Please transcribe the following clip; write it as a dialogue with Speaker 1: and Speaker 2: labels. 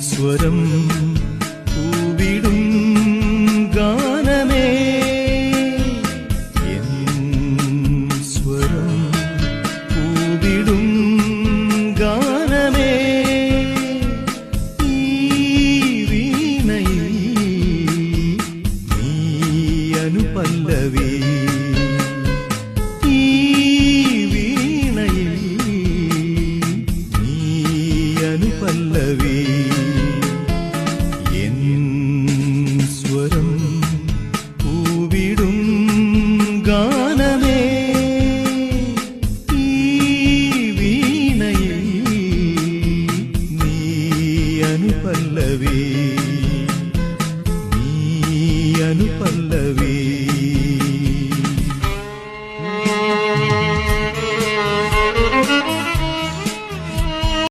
Speaker 1: സ്വരം പൂവിടും ഗാനമേ. സ്വരം പൂവിടും ഗാനമേ. ഈ നീ மணி பல்லவி என் ஸ்வரம் பூவிடும் கானமே. வீணையில் நீ அனுபல்லவி நீ அனுபல்ல